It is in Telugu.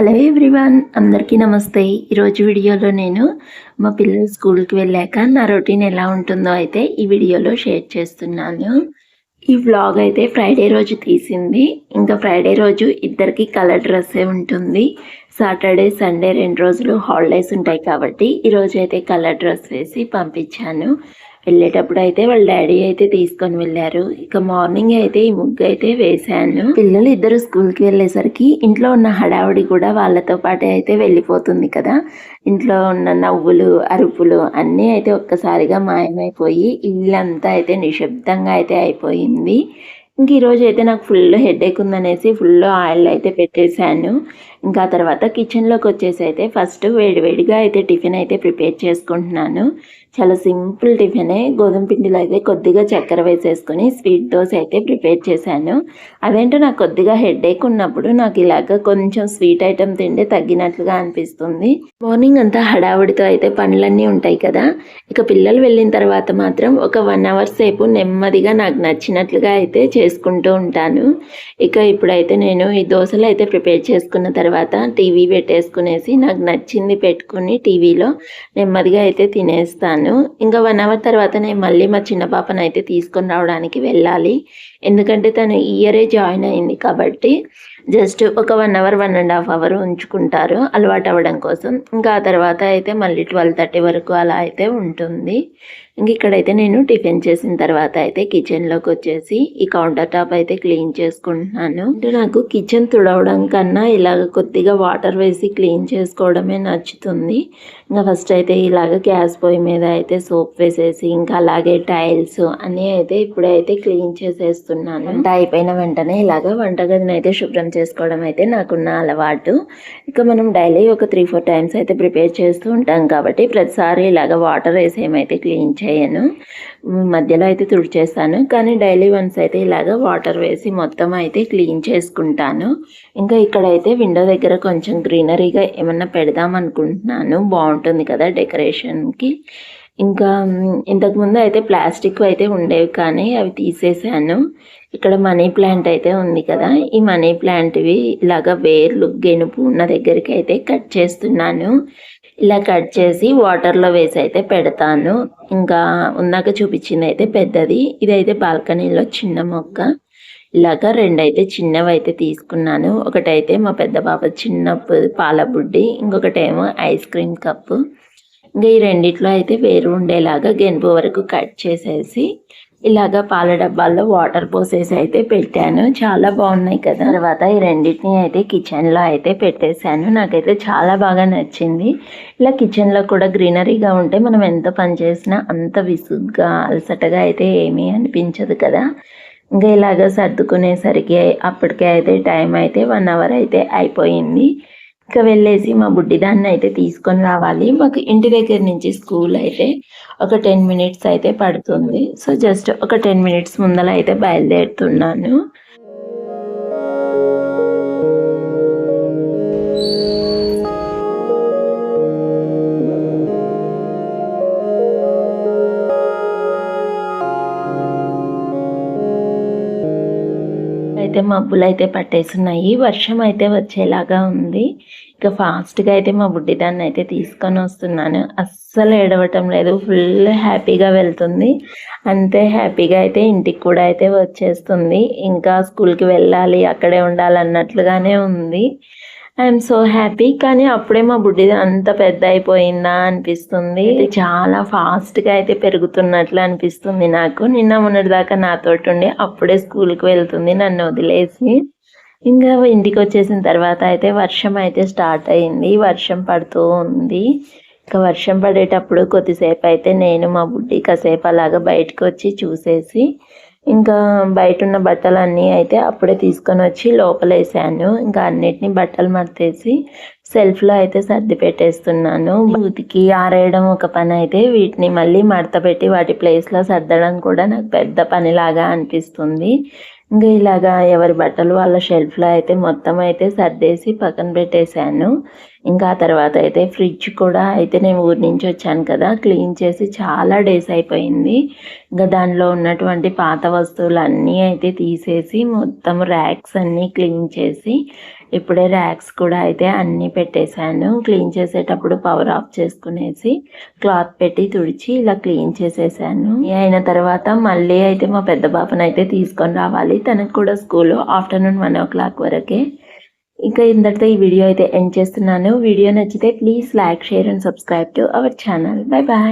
హలో ఎవ్రీవన్ అందరికీ నమస్తే. ఈరోజు వీడియోలో నేను మా పిల్లలు స్కూల్కి వెళ్ళాక నా రొటీన్ ఎలా ఉంటుందో అయితే ఈ వీడియోలో షేర్ చేస్తున్నాను. ఈ వ్లాగ్ అయితే ఫ్రైడే రోజు తీసింది. ఇంకా ఫ్రైడే రోజు ఇద్దరికి కలర్ డ్రెస్సే ఉంటుంది. సాటర్డే సండే రెండు రోజులు హాలిడేస్ ఉంటాయి కాబట్టి ఈరోజు అయితే కలర్ డ్రెస్ వేసి పంపించాను. వెళ్ళేటప్పుడు అయితే వాళ్ళ డాడీ అయితే తీసుకొని వెళ్ళారు. ఇక మార్నింగ్ అయితే ఈ ముగ్గు అయితే వేశాను. పిల్లలు ఇద్దరు స్కూల్కి వెళ్ళేసరికి ఇంట్లో ఉన్న హడావుడి కూడా వాళ్ళతో పాటే అయితే వెళ్ళిపోతుంది కదా. ఇంట్లో ఉన్న నవ్వులు అరుపులు అన్నీ అయితే ఒక్కసారిగా మాయమైపోయి ఇల్లంతా అయితే నిశ్శబ్దంగా అయితే అయిపోయింది. ఇంక ఈరోజు అయితే నాకు ఫుల్ హెడేక్ ఉందనేసి ఫుల్ ఆయిల్ అయితే పెట్టేశాను. ఇంకా తర్వాత కిచెన్లోకి వచ్చేసి అయితే ఫస్ట్ వేడివేడిగా అయితే టిఫిన్ అయితే ప్రిపేర్ చేసుకుంటున్నాను. చాలా సింపుల్ టిఫినే. గోధుమ పిండిలో అయితే కొద్దిగా చక్కెర వేసేసుకొని స్వీట్ దోశ అయితే ప్రిపేర్ చేశాను. అదేంటో నాకు కొద్దిగా హెడేక్ ఉన్నప్పుడు నాకు ఇలాగ కొంచెం స్వీట్ ఐటెం తింటే తగ్గినట్లుగా అనిపిస్తుంది. మార్నింగ్ అంతా హడావుడితో అయితే పనులన్నీ ఉంటాయి కదా. ఇక పిల్లలు వెళ్ళిన తర్వాత మాత్రం ఒక వన్ అవర్ సేపు నెమ్మదిగా నాకు నచ్చినట్లుగా అయితే చేసుకుంటూ ఉంటాను. ఇక ఇప్పుడైతే నేను ఈ దోశలు అయితే ప్రిపేర్ చేసుకున్న తర్వాత తర్వాత టీవీ పెట్టేసుకునేసి నాకు నచ్చింది పెట్టుకుని టీవీలో నెమ్మదిగా అయితే తినేస్తాను. ఇంకా వన్ అవర్ తర్వాత నేను మళ్ళీ మా చిన్న పాపను అయితే తీసుకొని రావడానికి వెళ్ళాలి. ఎందుకంటే తను ఇయరే జాయిన్ అయింది కాబట్టి జస్ట్ ఒక one hour one and half hour ఉంచుకుంటారు అలవాటు అవ్వడం కోసం. ఇంకా ఆ తర్వాత అయితే మళ్ళీ ట్వెల్వ్ థర్టీ వరకు అలా అయితే ఉంటుంది. ఇంక ఇక్కడైతే నేను టిఫిన్ చేసిన తర్వాత అయితే కిచెన్లోకి వచ్చేసి ఈ కౌంటర్ టాప్ అయితే క్లీన్ చేసుకుంటున్నాను. అంటే నాకు కిచెన్ తుడవడం కన్నా ఇలాగ కొద్దిగా వాటర్ వేసి క్లీన్ చేసుకోవడమే నచ్చుతుంది. ఇంకా ఫస్ట్ అయితే ఇలాగ గ్యాస్ పొయ్యి మీద అయితే సోప్ వేసేసి ఇంకా అలాగే టైల్స్ అన్నీ అయితే ఇప్పుడైతే క్లీన్ చేసేస్తున్నాను వంట అయిపోయిన వెంటనే ఇలాగ వంటగదిని అయితే శుభ్రం చేసుకోవడం అయితే నాకున్న అలవాటు. ఇక మనం డైలీ ఒక త్రీ ఫోర్ టైమ్స్ అయితే ప్రిపేర్ చేస్తూ ఉంటాం కాబట్టి ప్రతిసారి ఇలాగ వాటర్ వేసి ఏమైతే క్లీన్ చేయను మధ్యలో అయితే తుడిచేస్తాను. కానీ డైలీ వన్స్ అయితే ఇలాగ వాటర్ వేసి మొత్తం అయితే క్లీన్ చేసుకుంటాను. ఇంకా ఇక్కడైతే విండో దగ్గర కొంచెం గ్రీనరీగా ఏమన్నా పెడదాం అనుకుంటున్నాను. బాగుంటుంది కదా డెకరేషన్కి. ఇంకా ఇంతకుముందు అయితే ప్లాస్టిక్ అయితే ఉండేవి కానీ అవి తీసేసాను. ఇక్కడ మనీ ప్లాంట్ అయితే ఉంది కదా ఈ మనీ ప్లాంట్వి ఇలాగ వేర్లు గెనుపు ఉన్న దగ్గరికి అయితే కట్ చేస్తున్నాను. ఇలా కట్ చేసి వాటర్లో వేసి అయితే పెడతాను. ఇంకా ఉన్నాక చూపించింది అయితే పెద్దది. ఇదైతే బాల్కనీలో చిన్న మొక్క. ఇలాగ రెండైతే చిన్నవి అయితే తీసుకున్నాను. ఒకటైతే మా పెద్ద బాబు చిన్నప్పుడు పాల బుడ్డి ఇంకొకటేమో ఐస్ క్రీమ్ కప్పు. ఇంకా ఈ రెండిట్లో అయితే వేరు ఉండేలాగా గెనుపు వరకు కట్ చేసేసి ఇలాగ పాల డబ్బాల్లో వాటర్ పోసేసి అయితే పెట్టాను. చాలా బాగున్నాయి కదా. తర్వాత ఈ రెండింటిని అయితే కిచెన్లో అయితే పెట్టేశాను. నాకైతే చాలా బాగా నచ్చింది. ఇలా కిచెన్లో కూడా గ్రీనరీగా ఉంటే మనం ఎంత పని చేసినా అంత విసుగ్గా అలసటగా అయితే ఏమీ అనిపించదు కదా. ఇంకా ఇలాగ సర్దుకునేసరికి అప్పటికే అయితే టైం అయితే వన్ అవర్ అయితే అయిపోయింది. ఇంకా వెళ్ళేసి మా బుడ్డిదాన్ని అయితే తీసుకొని రావాలి. మాకు ఇంటి దగ్గర నుంచి స్కూల్ అయితే ఒక టెన్ మినిట్స్ అయితే పడుతుంది. సో జస్ట్ ఒక టెన్ మినిట్స్ ముందర అయితే బయలుదేరుతున్నాను. అయితే మబ్బులు అయితే పట్టేస్తున్నాయి వర్షం అయితే వచ్చేలాగా ఉంది. ఇక ఫాస్ట్గా అయితే మా బుడ్డిదాన్ని అయితే తీసుకొని వస్తున్నాను. అస్సలు ఏడవటం లేదు. ఫుల్ హ్యాపీగా వెళ్తుంది. అంతే హ్యాపీగా అయితే ఇంటికి కూడా అయితే వచ్చేస్తుంది. ఇంకా స్కూల్కి వెళ్ళాలి అక్కడే ఉండాలన్నట్లుగానే ఉంది. ఐఎమ్ సో హ్యాపీ కానీ అప్పుడే మా బుడ్డి అంత పెద్ద అయిపోయిందా అనిపిస్తుంది. చాలా ఫాస్ట్గా అయితే పెరుగుతున్నట్లు అనిపిస్తుంది నాకు. నిన్న మొన్నటి దాకా నాతోటి ఉండి అప్పుడే స్కూల్కి వెళ్తుంది నన్ను వదిలేసి. ఇంకా ఇంటికి వచ్చేసిన తర్వాత అయితే వర్షం అయితే స్టార్ట్ అయింది. వర్షం పడుతూ ఉంది. ఇంకా వర్షం పడేటప్పుడు కొద్దిసేపు అయితే నేను మా బుడ్డి కాసేపు అలాగా బయటకు వచ్చి చూసేసి ఇంకా బయట ఉన్న బట్టలన్నీ అయితే అప్పుడే తీసుకొని వచ్చి లోపల వేసాను ఇంకా అన్నిటిని బట్టలు మడతేసి సెల్ఫ్లో అయితే సర్ది పెట్టేస్తున్నాను. ఉతికి ఆరేయడం ఒక పని అయితే వీటిని మళ్ళీ మడత పెట్టి వాటి ప్లేస్లో సర్దడం కూడా నాకు పెద్ద పనిలాగా అనిపిస్తుంది. ఇంకా ఇలాగా ఎవరి బట్టలు వాళ్ళ షెల్ఫ్లో అయితే మొత్తం అయితే సర్దేసి పక్కన పెట్టేశాను. ఇంకా ఆ తర్వాత అయితే ఫ్రిడ్జ్ కూడా అయితే నేను ఊరి నుంచి వచ్చాను కదా క్లీన్ చేసి చాలా డేస్ అయిపోయింది. ఇంకా దానిలో ఉన్నటువంటి పాత వస్తువులు అన్నీ అయితే తీసేసి మొత్తం ర్యాక్స్ అన్నీ క్లీన్ చేసి ఇప్పుడే ర్యాక్స్ కూడా అయితే అన్నీ పెట్టేశాను. క్లీన్ చేసేటప్పుడు పవర్ ఆఫ్ చేసుకునేసి క్లాత్ పెట్టి తుడిచి ఇలా క్లీన్ చేసేసాను. అయిన తర్వాత మళ్ళీ అయితే మా పెద్ద బాబునైతే అయితే తీసుకొని రావాలి. తనకు కూడా school afternoon one o'clock వరకే. ఇంకా ఇంతటితో ఈ వీడియో అయితే ఎండ్ చేస్తున్నాను. వీడియో నచ్చితే please like share and subscribe to our channel. Bye bye.